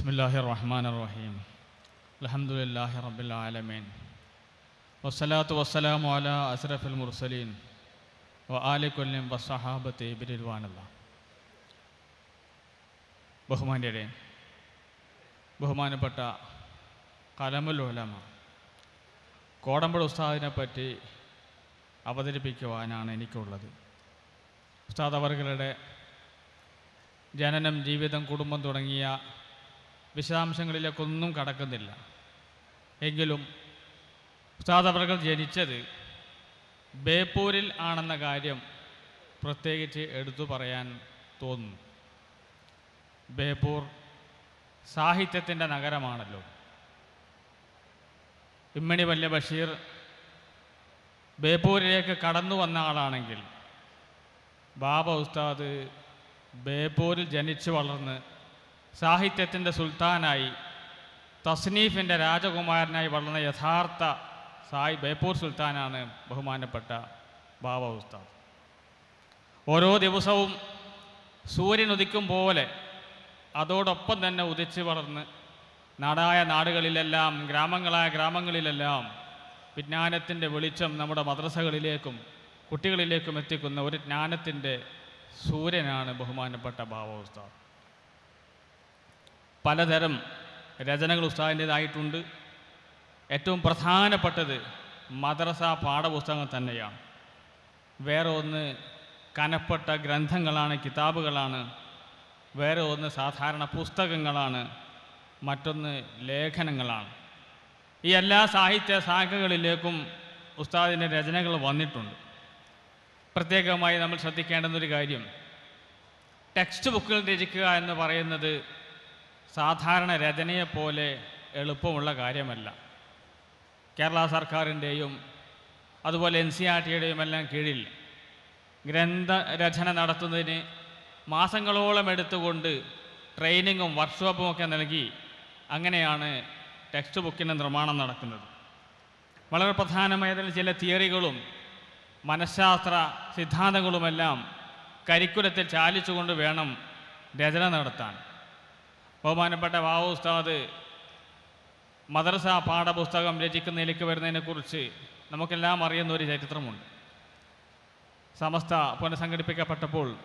ബിസ്മില്ലാഹി റഹ്മാൻ റഹീം അലഹമുല്ലാഹി റബ്ബിൽ ആലമീൻ വസ്സലാത്തു വസ്സലാമു അല അസ്രഫുൽ മുർസലീൻ. വ ആലിക്കൊല്ലിം വസ്സഹാബത്തെ ബിരുവാനുള്ള ബഹുമാന്യരെ ബഹുമാനപ്പെട്ട കലമുൽ ഉലമ കോടമ്പഴ ഉസ്താദിനെ പറ്റി അവതരിപ്പിക്കുവാനാണ് എനിക്കുള്ളത്. ഉസ്താദ് അവർകളുടെ ജനനം ജീവിതം കുടുംബം തുടങ്ങിയ വിശദാംശങ്ങളിലേക്കൊന്നും കടക്കുന്നില്ല. എങ്കിലും ഉസ്താദ് അവർകൾ ജനിച്ചത് ബേപ്പൂരിൽ ആണെന്ന കാര്യം പ്രത്യേകിച്ച് എടുത്തു പറയാൻ തോന്നുന്നു. ബേപ്പൂർ സാഹിത്യത്തിന്റെ നഗരമാണല്ലോ. ഇമ്മണി വല്യ ബഷീർ ബേപ്പൂരിലേക്ക് കടന്നു വന്ന ആളാണെങ്കിൽ ബാബ ഉസ്താദ് ബേപ്പൂരിൽ ജനിച്ചു വളർന്ന് സാഹിത്യത്തിന്റെ സുൽത്താനായി തസ്നീഫിന്റെ രാജകുമാരനായി വളർന്ന യഥാർത്ഥ സായി ബേപ്പൂർ സുൽത്താനാണ് ബഹുമാനപ്പെട്ട ബാബ ഉസ്താദ്. ഓരോ ദിവസവും സൂര്യൻ ഉദിക്കും പോലെ അതോടൊപ്പം തന്നെ ഉദിച്ച് വളർന്ന് നാടായ നാടുകളിലെല്ലാം ഗ്രാമങ്ങളായ ഗ്രാമങ്ങളിലെല്ലാം വിജ്ഞാനത്തിന്റെ വെളിച്ചം നമ്മുടെ മദ്രസകളിലേക്കും കുട്ടികളിലേക്കും എത്തിക്കുന്ന ഒരു ജ്ഞാനത്തിന്റെ സൂര്യനാണ് ബഹുമാനപ്പെട്ട ബാബ ഉസ്താദ്. പലതരം രചനകൾ ഉസ്താദിന്റേതായിട്ടുണ്ട്. ഏറ്റവും പ്രധാനപ്പെട്ടത് മദ്രസ പാഠപുസ്തകങ്ങൾ തന്നെയാണ്. വേറെ ഒന്ന് കനപ്പെട്ട ഗ്രന്ഥങ്ങളാണ് കിതാബുകളാണ്. വേറെ ഒന്ന് സാധാരണ പുസ്തകങ്ങളാണ്. മറ്റൊന്ന് ലേഖനങ്ങളാണ്. ഈ എല്ലാ സാഹിത്യ ശാഖകളിലേക്കും ഉസ്താദിന്റെ രചനകൾ വന്നിട്ടുണ്ട്. പ്രത്യേകമായി നമ്മൾ ശ്രദ്ധിക്കേണ്ടുന്നൊരു കാര്യം. ടെക്സ്റ്റ് ബുക്കുകൾ രചിക്കുക എന്ന് പറയുന്നത് സാധാരണ രചനയെപ്പോലെ എളുപ്പമുള്ള കാര്യമല്ല. കേരള സർക്കാരിന്റെയും അതുപോലെ എൻ സി ആർ ടിയുടെയും എല്ലാം കീഴിൽ ഗ്രന്ഥരചന നടത്തുന്നതിന് മാസങ്ങളോളം എടുത്തുകൊണ്ട് ട്രെയിനിങ്ങും വർക്ക്ഷോപ്പും ഒക്കെ നൽകി അങ്ങനെയാണ് ടെക്സ്റ്റ് ബുക്കിന്റെ നിർമ്മാണം നടക്കുന്നത്. വളരെ പ്രധാനമായതിൽ ചില തിയറികളും മനഃശാസ്ത്ര സിദ്ധാന്തങ്ങളുമെല്ലാം കരിക്കുലത്തിൽ ചാലിച്ചുകൊണ്ട് വേണം രചന നടത്താൻ. ബഹുമാനപ്പെട്ട വാവു ഉസ്താദ് മദ്രസ പാഠപുസ്തകം രചിക്കുന്നതിലേക്ക് വരുന്നതിനെക്കുറിച്ച് നമുക്കെല്ലാം അറിയുന്ന ഒരു ചരിത്രമുണ്ട്. സമസ്ത പുനഃസംഘടിപ്പിക്കപ്പെട്ടപ്പോൾ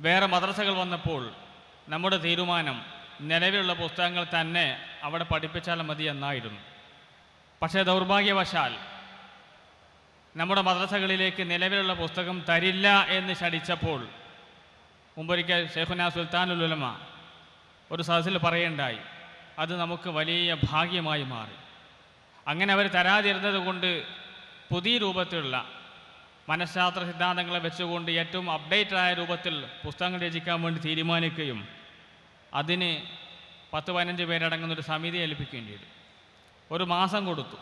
വേറെ മദ്രസകൾ വന്നപ്പോൾ നമ്മുടെ തീരുമാനം നിലവിലുള്ള പുസ്തകങ്ങൾ തന്നെ അവിടെ പഠിപ്പിച്ചാൽ മതി എന്നായിരുന്നു. പക്ഷേ ദൗർഭാഗ്യവശാൽ നമ്മുടെ മദ്രസകളിലേക്ക് നിലവിലുള്ള പുസ്തകം തരില്ല എന്ന് ശടിച്ചപ്പോൾ മുമ്പൊരിക്കൽ ഷെയ്ഖുന സുൽത്താനുൽ ഉലമ ഒരു സദസ്സിൽ പറയേണ്ടായി. അത് നമുക്ക് വലിയ ഭാഗ്യമായി മാറി. അങ്ങനെ അവർ തരാതിരുന്നത് കൊണ്ട് പുതിയ രൂപത്തിലുള്ള മനഃശാസ്ത്ര സിദ്ധാന്തങ്ങളെ വെച്ചുകൊണ്ട് ഏറ്റവും അപ്ഡേറ്റ് ആയ രൂപത്തിൽ പുസ്തകങ്ങൾ രചിക്കാൻ വേണ്ടി തീരുമാനിക്കുകയും അതിന് പത്ത് പതിനഞ്ച് പേരടങ്ങുന്ന ഒരു സമിതി ഏൽപ്പിക്കുകയും ചെയ്തു. ഒരു മാസം കൊടുത്തു.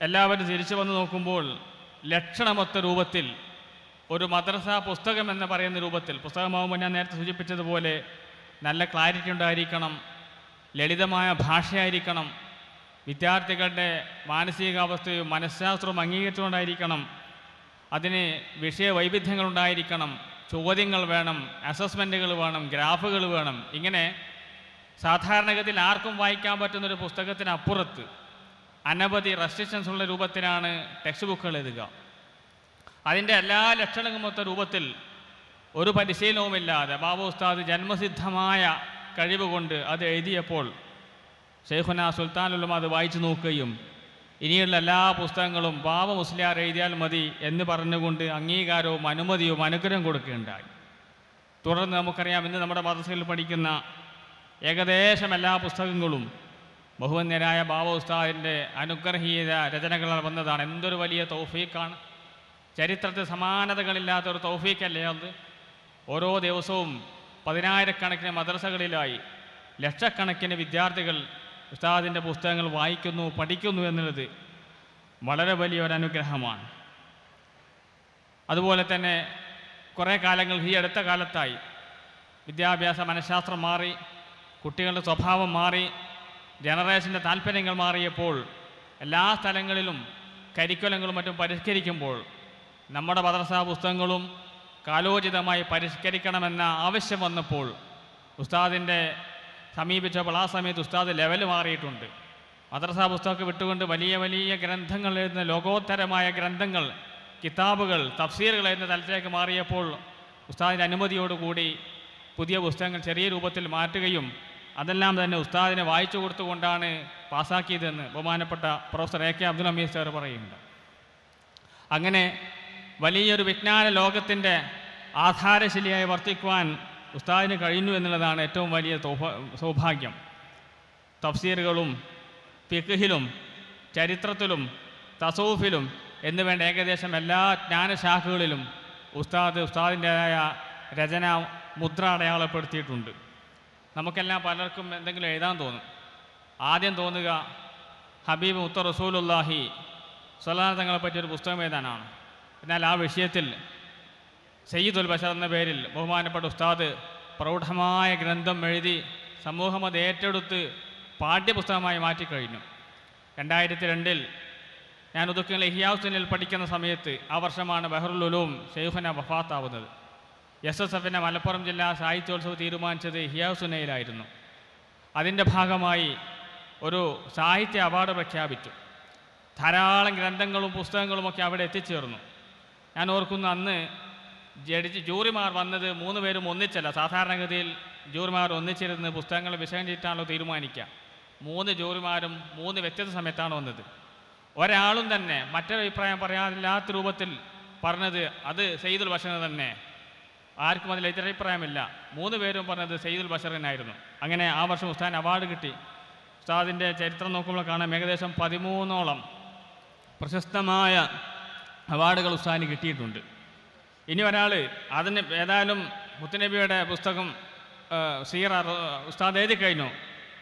എല്ലാവരും തിരിച്ചു വന്ന് നോക്കുമ്പോൾ ലക്ഷണമൊത്ത രൂപത്തിൽ ഒരു മദ്രസ പുസ്തകം എന്ന് പറയുന്ന രൂപത്തിൽ പുസ്തകമാകുമ്പോൾ ഞാൻ നേരത്തെ സൂചിപ്പിച്ചതുപോലെ നല്ല ക്ലാരിറ്റി ഉണ്ടായിരിക്കണം ലളിതമായ ഭാഷയായിരിക്കണം വിദ്യാർത്ഥികളുടെ മാനസികാവസ്ഥയും മനഃശാസ്ത്രവും അംഗീകരിച്ചുകൊണ്ടായിരിക്കണം അതിന് വിഷയ വൈവിധ്യങ്ങളുണ്ടായിരിക്കണം ചോദ്യങ്ങൾ വേണം അസസ്മെന്റുകൾ വേണം ഗ്രാഫുകൾ വേണം. ഇങ്ങനെ സാധാരണഗതിയിൽ ആർക്കും വായിക്കാൻ പറ്റുന്ന പറ്റുന്നൊരു പുസ്തകത്തിനപ്പുറത്ത് അനവധി റെസ്ട്രിക്ഷൻസ് ഉള്ള രൂപത്തിലാണ് ടെക്സ്റ്റ് ബുക്കുകൾ എഴുതുക. അതിന്റെ എല്ലാ ലക്ഷണങ്ങളുമൊത്ത രൂപത്തിൽ ഒരു പരിശീലനവുമില്ലാതെ ബാബു ഉസ്താദ് ജന്മസിദ്ധമായ കഴിവ് കൊണ്ട് അത് എഴുതിയപ്പോൾ ഷെയ്ഖുന സുൽത്താനുലും അത് വായിച്ചു നോക്കുകയും ഇനിയുള്ള എല്ലാ പുസ്തകങ്ങളും ബാബ മുസ്ലിയാർ എഴുതിയാൽ മതി എന്ന് പറഞ്ഞുകൊണ്ട് അംഗീകാരവും അനുമതിയും അനുഗ്രഹം കൊടുക്കുകയുണ്ടായി. തുടർന്ന് നമുക്കറിയാം ഇന്ന് നമ്മുടെ മദ്രസയിൽ പഠിക്കുന്ന ഏകദേശം എല്ലാ പുസ്തകങ്ങളും ബഹുവന്യരായ ബാബ ഉസ്താദിന്റെ അനുഗ്രഹീത രചനകളാൽ വന്നതാണ്. എന്തൊരു വലിയ തൗഫീഖാണ്. ചരിത്രത്തിൽ സമാനതകളില്ലാത്ത ഒരു തൗഫീഖല്ലേ അത്? ഓരോ ദിവസവും പതിനായിരക്കണക്കിന് മദ്രസകളിലായി ലക്ഷക്കണക്കിന് വിദ്യാർത്ഥികൾ ഉസ്താദിന്റെ പുസ്തകങ്ങൾ വായിക്കുന്നു പഠിക്കുന്നു എന്നുള്ളത് വളരെ വലിയൊരു അനുഗ്രഹമാണ് അതുപോലെ തന്നെ കുറേ കാലങ്ങൾ ഈ അടുത്ത കാലത്തായി വിദ്യാഭ്യാസ മനഃശാസ്ത്രം മാറി കുട്ടികളുടെ സ്വഭാവം മാറി ജനറേഷന്റെ താല്പര്യങ്ങൾ മാറിയപ്പോൾ എല്ലാ സ്ഥലങ്ങളിലും കരിക്കുലങ്ങളും മറ്റും പരിഷ്കരിക്കുമ്പോൾ നമ്മുടെ മദ്രസാ പുസ്തകങ്ങളും കാലോചിതമായി പരിഷ്കരിക്കണമെന്ന ആവശ്യം വന്നപ്പോൾ ഉസ്താദിന്റെ സമീപിച്ചപ്പോൾ ആ സമയത്ത് ഉസ്താദ് ലെവൽ മാറിയിട്ടുണ്ട്. മദ്രസാ പുസ്തകമൊക്കെ വിട്ടുകൊണ്ട് വലിയ വലിയ ഗ്രന്ഥങ്ങൾ എഴുതുന്ന ലോകോത്തരമായ ഗ്രന്ഥങ്ങൾ കിതാബുകൾ തഫ്സീറുകൾ എന്ന തലത്തിലേക്ക് മാറിയപ്പോൾ ഉസ്താദിന്റെ അനുമതിയോടുകൂടി പുതിയ പുസ്തകങ്ങൾ ചെറിയ രൂപത്തിൽ മാറ്റുകയും അതെല്ലാം തന്നെ ഉസ്താദിനെ വായിച്ചു കൊടുത്തുകൊണ്ടാണ് പാസ്സാക്കിയതെന്ന് ബഹുമാനപ്പെട്ട professor A K Abdul Hameed sir പറയുന്നുണ്ട്. അങ്ങനെ വലിയൊരു വിജ്ഞാന ലോകത്തിന്റെ ആധാരശിലയായി വർത്തിക്കുവാൻ ഉസ്താദിന് കഴിഞ്ഞു എന്നുള്ളതാണ് ഏറ്റവും വലിയ സൗഭാഗ്യം. തഫ്സീറുകളും ഫിഖിലും ചരിത്രത്തിലും തസൂഫിലും എന്ന് വേണ്ട ഏകദേശം എല്ലാ ജ്ഞാനശാഖകളിലും ഉസ്താദ് ഉസ്താദിന്റെതായ രചന മുദ്ര അടയാളപ്പെടുത്തിയിട്ടുണ്ട്. നമുക്കെല്ലാം പലർക്കും എന്തെങ്കിലും എഴുതാൻ തോന്നും. ആദ്യം തോന്നുക ഹബീബ് മുത്ത റസൂലുല്ലാഹി സ്വലാന തങ്ങളെ പറ്റിയൊരു പുസ്തകം എഴുതാനാണ്. എന്നാൽ ആ വിഷയത്തിൽ സയ്യിദുൽ ബഷർ എന്ന പേരിൽ ബഹുമാനപ്പെട്ട ഉസ്താദ് പ്രൗഢമായ ഗ്രന്ഥം എഴുതി സമൂഹം അത് ഏറ്റെടുത്ത് പാഠ്യപുസ്തകമായി മാറ്റിക്കഴിഞ്ഞു. രണ്ടായിരത്തി രണ്ടിൽ ഞാൻ ഉദുക്കിൽ ഇഹിയാസിനിൽ പഠിക്കുന്ന സമയത്ത് ആ വർഷമാണ് ബഹറുൽ ഉലൂം ഷെയ്ഫന വഫാത്താവുന്നത്. എസ് എസ് എഫിന്റെ മലപ്പുറം ജില്ലാ സാഹിത്യോത്സവം തീരുമാനിച്ചത് ഹിയാസുനയിലായിരുന്നു അതിന്റെ ഭാഗമായി ഒരു സാഹിത്യ അവാർഡ് പ്രഖ്യാപിച്ചു. ധാരാളം ഗ്രന്ഥങ്ങളും പുസ്തകങ്ങളുമൊക്കെ അവിടെ എത്തിച്ചേർന്നു. ഞാൻ ഓർക്കുന്നു അന്ന് ജഡ്ജി ജൂറിമാർ വന്നത് മൂന്ന് പേരും ഒന്നിച്ചല്ല. സാധാരണഗതിയിൽ ജൂറിമാർ ഒന്നിച്ചിരുന്ന് പുസ്തകങ്ങൾ വിഷയം ചെയ്തിട്ടാണല്ലോ തീരുമാനിക്കുക. മൂന്ന് ജൂറിമാരും മൂന്ന് വ്യത്യസ്ത സമയത്താണ് വന്നത്. ഒരാളും തന്നെ മറ്റൊരു അഭിപ്രായം പറയാനില്ലാത്ത രൂപത്തിൽ പറഞ്ഞത് അത് സെയ്ദുൽ ബഷർ തന്നെ. ആർക്കും അതിൽ എതിരഭിപ്രായമില്ല മൂന്ന് പേരും പറഞ്ഞത് സെയ്ദുൽ ബഷറിനായിരുന്നു. അങ്ങനെ ആ വർഷം ഉസ്താൻ അവാർഡ് കിട്ടി. ഉസ്താദിന്റെ ചരിത്രം നോക്കുമ്പോൾ കാണാം ഏകദേശം പതിമൂന്നോളം പ്രശസ്തമായ അവാർഡുകൾ ഉസ്താദിന് കിട്ടിയിട്ടുണ്ട്. ഇനി ഒരാൾ അതിന് ഏതായാലും മുത്തുനബിയുടെ പുസ്തകം സീറ ഉസ്താദ് എഴുതി കഴിഞ്ഞു?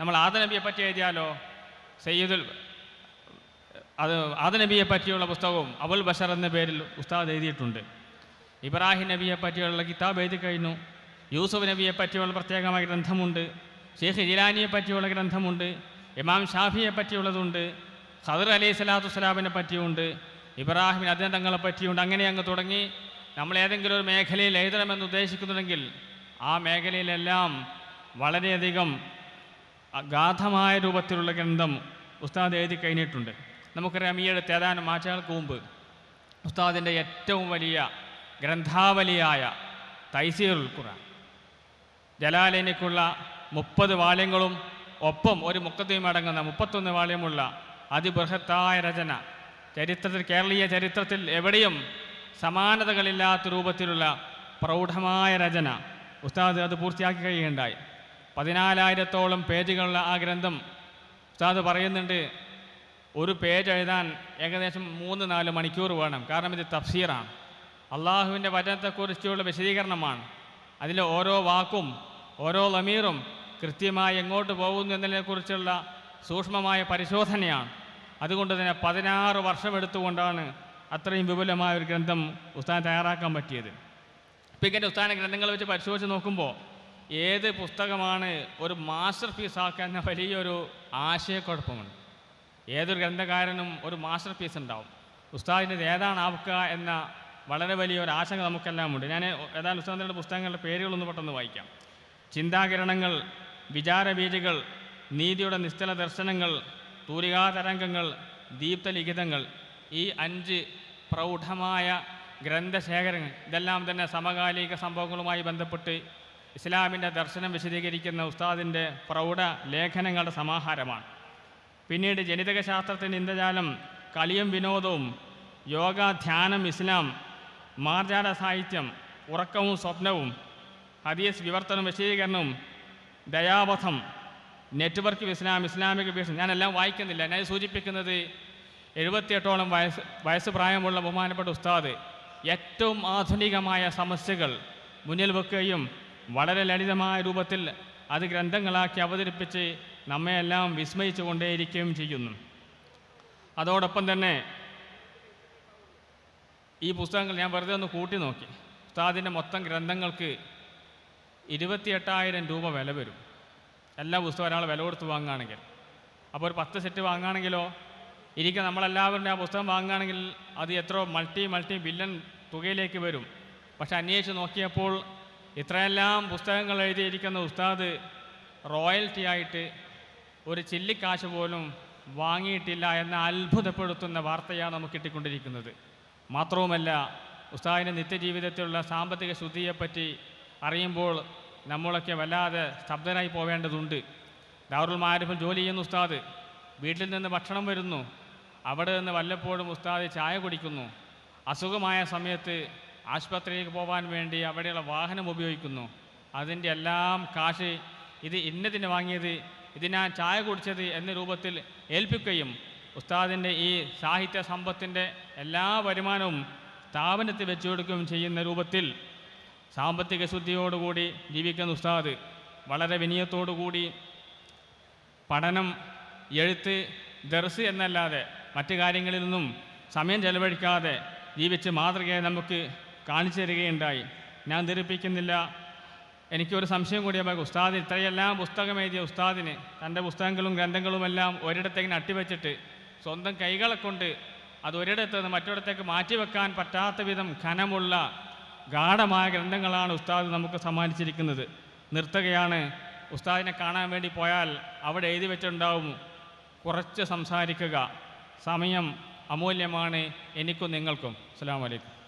നമ്മൾ ആദനബിയെ പറ്റി എഴുതിയാലോ? സയ്യിദുൽ അത് ആദനബിയെ പറ്റിയുള്ള പുസ്തകവും അബുൽ ബഷർ എന്ന പേരിൽ ഉസ്താദ് എഴുതിയിട്ടുണ്ട്. ഇബ്രാഹിം നബിയെ പറ്റിയുള്ള കിതാബ് എഴുതി കഴിഞ്ഞു. യൂസുഫ് നബിയെ പറ്റിയുള്ള പ്രത്യേകമായ ഗ്രന്ഥമുണ്ട്. ഷെയ്ഖ് ജിലാനിയെ പറ്റിയുള്ള ഗ്രന്ഥമുണ്ട്. ഇമാം ഷാഫിയെ പറ്റിയുള്ളതുണ്ട്. ഖദർ അലൈഹി സ്വലാത്തു വസ്സലാമിനെ പറ്റിയുണ്ട്. ഇബ്രാഹിം അദ്ദേഹങ്ങളെ പറ്റിയുണ്ട് അങ്ങനെ അങ്ങ് തുടങ്ങി. നമ്മൾ ഏതെങ്കിലും ഒരു മേഖലയിൽ എഴുതണമെന്ന് ഉദ്ദേശിക്കുന്നുണ്ടെങ്കിൽ ആ മേഖലയിലെല്ലാം വളരെയധികം അഗാധമായ രൂപത്തിലുള്ള ഗ്രന്ഥം ഉസ്താദ് എഴുതി കഴിഞ്ഞിട്ടുണ്ട്. നമുക്കറിയാം ഈ അടുത്ത് ഏതാനും ആഴ്ചകൾക്ക് മുമ്പ് ഉസ്താദിന്റെ ഏറ്റവും വലിയ ഗ്രന്ഥാവലിയായ തൈസീറുൽ ഖുർആൻ. ജലാലിനിക്കുള്ള മുപ്പത് വാള്യങ്ങളും ഒപ്പം ഒരു മുക്കത്തെയും അടങ്ങുന്ന മുപ്പത്തൊന്ന് വാല്യമുള്ള അതിബൃഹത്തായ രചന ചരിത്രത്തിൽ കേരളീയ ചരിത്രത്തിൽ എവിടെയും സമാനതകളില്ലാത്ത രൂപത്തിലുള്ള പ്രൗഢമായ രചന ഉസ്താദ് അത് പൂർത്തിയാക്കി കഴിയുകയുണ്ടായി. പതിനാലായിരത്തോളം പേജുകളുള്ള ആ ഗ്രന്ഥം ഉസ്താദ് പറയുന്നുണ്ട് ഒരു പേജ് എഴുതാൻ ഏകദേശം മൂന്ന് നാല് മണിക്കൂർ വേണം. കാരണം ഇത് തഫ്സീറാണ്. അള്ളാഹുവിന്റെ വചനത്തെക്കുറിച്ചുള്ള വിശദീകരണമാണ്. അതിലെ ഓരോ വാക്കും ഓരോ ലമീറും കൃത്യമായി എങ്ങോട്ട് പോകുന്നു എന്നതിനെക്കുറിച്ചുള്ള സൂക്ഷ്മമായ പരിശോധനയാണ്. അതുകൊണ്ട് തന്നെ പതിനാറ് വർഷം എടുത്തുകൊണ്ടാണ് അത്രയും വിപുലമായ ഒരു ഗ്രന്ഥം ഉസ്താദ് തയ്യാറാക്കാൻ പറ്റിയത്. ഇപ്പം ഇങ്ങനെ ഉസ്താന ഗ്രന്ഥങ്ങൾ വെച്ച് പരിശോധിച്ച് നോക്കുമ്പോൾ ഏത് പുസ്തകമാണ് ഒരു മാസ്റ്റർ പീസ് ആക്കുന്ന വലിയൊരു ആശയക്കുഴപ്പമുണ്ട് ഏതൊരു ഗ്രന്ഥകാരനും ഒരു മാസ്റ്റർ പീസ് ഉണ്ടാവും. ഉസ്താദിന്റെ ഏതാണ് ആവുക എന്ന വളരെ വലിയൊരു ആശങ്ക നമുക്കെല്ലാം ഉണ്ട് ഞാൻ ഏതായാലും ഉസ്താദിന്റെ പുസ്തകങ്ങളുടെ പേരുകളൊന്ന് പെട്ടെന്ന് വായിക്കാം. ചിന്താകിരണങ്ങൾ വിചാരബീജകൾ നീതിയുടെ നിശ്ചല ദർശനങ്ങൾ തൂലികാതരംഗങ്ങൾ ദീപ്തലിഖിതങ്ങൾ ഈ അഞ്ച് പ്രൗഢമായ ഗ്രന്ഥശേഖരങ്ങൾ ഇതെല്ലാം തന്നെ സമകാലിക സംഭവങ്ങളുമായി ബന്ധപ്പെട്ട് ഇസ്ലാമിന്റെ ദർശനം വിശദീകരിക്കുന്ന ഉസ്താദിന്റെ പ്രൗഢ ലേഖനങ്ങളുടെ സമാഹാരമാണ്. പിന്നീട് ജനിതക ശാസ്ത്രത്തിന്റെ ഇന്ദ്രജാലം കളിയും വിനോദവും യോഗ ധ്യാനം ഇസ്ലാം മാർജാല സാഹിത്യം ഉറക്കവും സ്വപ്നവും ഹദീസ് വിവർത്തനം വിശദീകരണവും ദയാവധം നെറ്റ്വർക്ക് ഇസ്ലാം ഇസ്ലാമിക വീക്ഷണം ഞാനെല്ലാം വായിക്കുന്നില്ല. ഞാൻ സൂചിപ്പിക്കുന്നത് എഴുപത്തിയെട്ടോളം വയസ്സ് വയസ്സ് പ്രായമുള്ള ബഹുമാനപ്പെട്ട ഉസ്താദ് ഏറ്റവും ആധുനികമായ സമസ്യകൾ മുന്നിൽ വെക്കുകയും വളരെ ലളിതമായ രൂപത്തിൽ അത് ഗ്രന്ഥങ്ങളാക്കി അവതരിപ്പിച്ച് നമ്മയെല്ലാം വിസ്മയിച്ചു കൊണ്ടേയിരിക്കുകയും ചെയ്യുന്നു. അതോടൊപ്പം തന്നെ ഈ പുസ്തകങ്ങൾ ഞാൻ വെറുതെ ഒന്ന് കൂട്ടി നോക്കി. ഉസ്താദിന്റെ മൊത്തം ഗ്രന്ഥങ്ങൾക്ക് ഇരുപത്തിയെട്ടായിരം രൂപ വില വരും. എല്ലാ പുസ്തകം ഒരാൾ വില കൊടുത്ത് വാങ്ങുകയാണെങ്കിൽ. അപ്പോൾ ഒരു പത്ത് സെറ്റ് വാങ്ങുകയാണെങ്കിലോ ഇരിക്കുക നമ്മളെല്ലാവരും ആ പുസ്തകം വാങ്ങുകയാണെങ്കിൽ അത് എത്രയോ മൾട്ടി മൾട്ടി ബില്യൺ തുകയിലേക്ക് വരും. പക്ഷെ അന്വേഷിച്ച് നോക്കിയപ്പോൾ ഇത്രയെല്ലാം പുസ്തകങ്ങൾ എഴുതിയിരിക്കുന്ന ഉസ്താദ് റോയൽറ്റി ആയിട്ട് ഒരു ചില്ലിക്കാശ് പോലും വാങ്ങിയിട്ടില്ല എന്ന അത്ഭുതപ്പെടുത്തുന്ന വാർത്തയാണ് നമുക്ക് കിട്ടിക്കൊണ്ടിരിക്കുന്നത്. മാത്രവുമല്ല ഉസ്താദിന്റെ നിത്യജീവിതത്തിലുള്ള സാമ്പത്തിക ശുദ്ധിയെപ്പറ്റി അറിയുമ്പോൾ നമ്മളൊക്കെ വല്ലാതെ സ്തബ്ധരായി പോവേണ്ടതുണ്ട്. ദാറുൽ മാരിഫിൽ ജോലി ചെയ്യുന്ന ഉസ്താദ് വീട്ടിൽ നിന്ന് ഭക്ഷണം വരുന്നു. അവിടെ നിന്ന് വല്ലപ്പോഴും ഉസ്താദ് ചായ കുടിക്കുന്നു. അസുഖമായ സമയത്ത് ആശുപത്രിയിലേക്ക് പോകാൻ വേണ്ടി അവിടെയുള്ള വാഹനം ഉപയോഗിക്കുന്നു. അതിന്റെ എല്ലാം കാശ് ഇത് ഇന്നതിന് വാങ്ങിയത് ഇതിനാ ചായ കുടിച്ചത് എന്ന രൂപത്തിൽ ഏൽപ്പിക്കുകയും ഉസ്താദിന്റെ ഈ സാഹിത്യ സമ്പത്തിന്റെ എല്ലാ വരുമാനവും സ്ഥാപനത്തിൽ വെച്ചു കൊടുക്കുകയും ചെയ്യുന്ന രൂപത്തിൽ സാമ്പത്തിക ശുദ്ധിയോടുകൂടി ജീവിക്കുന്ന ഉസ്താദ് വളരെ വിനയത്തോടുകൂടി പഠനം എഴുത്ത് ദർസ് എന്നല്ലാതെ മറ്റു കാര്യങ്ങളിൽ നിന്നും സമയം ചെലവഴിക്കാതെ ജീവിച്ച് മാതൃകയെ നമുക്ക് കാണിച്ചു തരികയുണ്ടായി. ഞാൻ ധരിപ്പിക്കുന്നില്ല. എനിക്കൊരു സംശയം കൂടിയ ഉസ്താദ് ഇത്രയെല്ലാം പുസ്തകം എഴുതിയ ഉസ്താദിന് തന്റെ പുസ്തകങ്ങളും ഗ്രന്ഥങ്ങളുമെല്ലാം ഒരിടത്തേക്ക് അട്ടിവെച്ചിട്ട് സ്വന്തം കൈകളെ കൊണ്ട് അത് ഒരിടത്ത് നിന്ന് മറ്റൊരിടത്തേക്ക് മാറ്റിവെക്കാൻ പറ്റാത്ത വിധം ഘനമുള്ള ഗാഠമായ ഗ്രന്ഥങ്ങളാണ് ഉസ്താദ് നമുക്ക് സമ്മാനിച്ചിരിക്കുന്നത്. നിർത്തുകയാണ്. ഉസ്താദിനെ കാണാൻ വേണ്ടി പോയാൽ അവിടെ എഴുതി വെച്ചിട്ടുണ്ടാവും. കുറച്ച് സംസാരിക്കുക. സമയം അമൂല്യമാണ്. എനിക്കും നിങ്ങൾക്കും. അസ്സാം വലൈക്കും